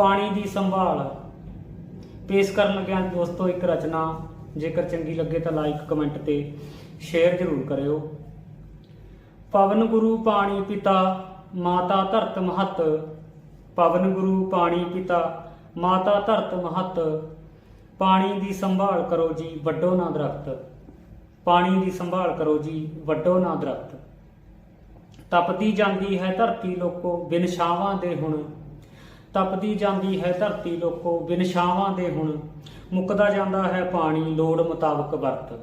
ਪਾਣੀ ਦੀ ਸੰਭਾਲ। ਪੇਸ਼ ਕਰਨ ਲੱਗਿਆ ਦੋਸਤੋ, ਇੱਕ ਰਚਨਾ। ਜੇਕਰ ਚੰਗੀ ਲੱਗੇ ਤਾਂ ਲਾਈਕ ਕਮੈਂਟ ਤੇ ਸ਼ੇਅਰ ਜ਼ਰੂਰ ਕਰਿਓ। ਪਵਨ ਗੁਰੂ ਪਾਣੀ ਪਿਤਾ, ਮਾਤਾ ਧਰਤ ਮਹਤ। ਪਵਨ ਗੁਰੂ ਪਾਣੀ ਪਿਤਾ, ਮਾਤਾ ਧਰਤ ਮਹਤ। ਪਾਣੀ ਦੀ ਸੰਭਾਲ ਕਰੋ ਜੀ, ਵੱਡੋ ਨਾ ਦਰਖਤ ਪਾਣੀ ਦੀ ਸੰਭਾਲ ਕਰੋ ਜੀ, ਵੱਡੋ ਨਾ ਦਰਖਤ ਤਪਦੀ ਜਾਂਦੀ ਹੈ ਧਰਤੀ ਲੋਕੋ, ਬਿਨ ਛਾਵਾਂ ਦੇ ਹੁਣ। ਤਪਦੀ ਜਾਂਦੀ ਹੈ ਧਰਤੀ ਲੋਕੋ ਬਿਨਸਾਵਾਂ ਦੇ ਹੁਣ। ਮੁੱਕਦਾ ਜਾਂਦਾ ਹੈ ਪਾਣੀ, ਲੋੜ ਮੁਤਾਬਕ ਵਰਤ।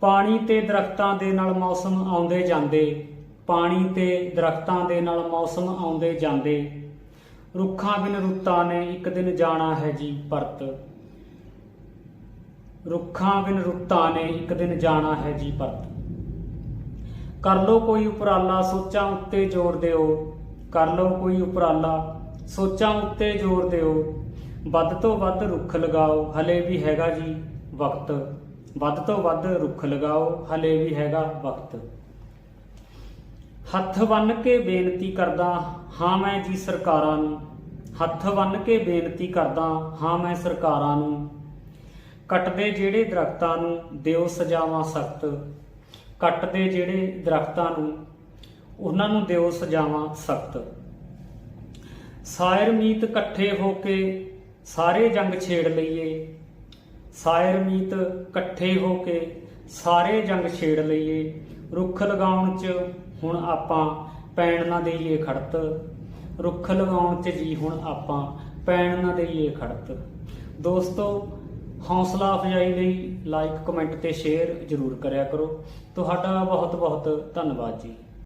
ਪਾਣੀ ਤੇ ਦਰਖਤਾਂ ਦੇ ਨਾਲ ਮੌਸਮ ਆਉਂਦੇ ਜਾਂਦੇ। ਪਾਣੀ ਤੇ ਦਰਖਤਾਂ ਦੇ ਨਾਲ ਮੌਸਮ ਆਉਂਦੇ ਜਾਂਦੇ। ਰੁੱਖਾਂ ਬਿਨ ਰੁੱਤਾਂ ਨੇ ਇੱਕ ਦਿਨ ਜਾਣਾ ਹੈ ਜੀ ਪਰਤ। ਰੁੱਖਾਂ ਬਿਨ ਰੁੱਤਾਂ ਨੇ ਇੱਕ ਦਿਨ ਜਾਣਾ ਹੈ ਜੀ ਪਰਤ। ਕਰ ਲੋ ਕੋਈ ਉਪਰਾਲਾ, ਸੋਚਾਂ ਉੱਤੇ ਜ਼ੋਰ ਦਿਓ। ਕਰ ਲੋ ਕੋਈ ਉਪਰਾਲਾ, ਸੋਚਾਂ ਉੱਤੇ ਜ਼ੋਰ ਦਿਓ, ਵੱਧ ਤੋਂ ਵੱਧ ਰੁੱਖ ਲਗਾਓ, ਹਲੇ ਵੀ ਹੈਗਾ ਜੀ ਵਕਤ। ਵੱਧ ਤੋਂ ਵੱਧ ਰੁੱਖ ਲਗਾਓ, ਹਲੇ ਵੀ ਹੈਗਾ ਵਕਤ। ਹੱਥ ਬੰਨ ਕੇ ਬੇਨਤੀ ਕਰਦਾ ਹਾਂ ਮੈਂ ਜੀ ਸਰਕਾਰਾਂ ਨੂੰ। ਹੱਥ ਬੰਨ ਕੇ ਬੇਨਤੀ ਕਰਦਾ ਹਾਂ ਮੈਂ ਸਰਕਾਰਾਂ ਨੂੰ। ਕੱਟਦੇ ਜਿਹੜੇ ਦਰਖਤਾਂ ਨੂੰ ਦਿਓ ਸਜ਼ਾਵਾਂ ਸਖਤ। ਕੱਟਦੇ ਜਿਹੜੇ ਦਰਖਤਾਂ ਨੂੰ ਉਹਨਾਂ ਨੂੰ ਦਿਓ ਸਜ਼ਾਵਾਂ ਸਖਤ। ਸਾਇਰ ਮੀਤ ਇਕੱਠੇ ਹੋ ਕੇ ਸਾਰੇ ਜੰਗ ਛੇੜ ਲਈਏ। ਸਾਇਰ ਮੀਤ ਇਕੱਠੇ ਹੋ ਕੇ ਸਾਰੇ ਜੰਗ ਛੇੜ ਲਈਏ। ਰੁੱਖ ਲਗਾਉਣ 'ਚ ਹੁਣ ਆਪਾਂ ਪੈਣ ਨਾ ਦੇਈਏ ਖੜਤ। ਰੁੱਖ ਲਗਾਉਣ 'ਚ ਜੀ ਹੁਣ ਆਪਾਂ ਪੈਣ ਨਾ ਦੇਈਏ ਖੜਤ। ਦੋਸਤੋ, ਹੌਸਲਾ ਅਫਜ਼ਾਈ ਲਈ ਲਾਈਕ ਕਮੈਂਟ ਤੇ ਸ਼ੇਅਰ ਜ਼ਰੂਰ ਕਰਿਆ ਕਰੋ। ਤੁਹਾਡਾ ਬਹੁਤ ਬਹੁਤ ਧੰਨਵਾਦ ਜੀ।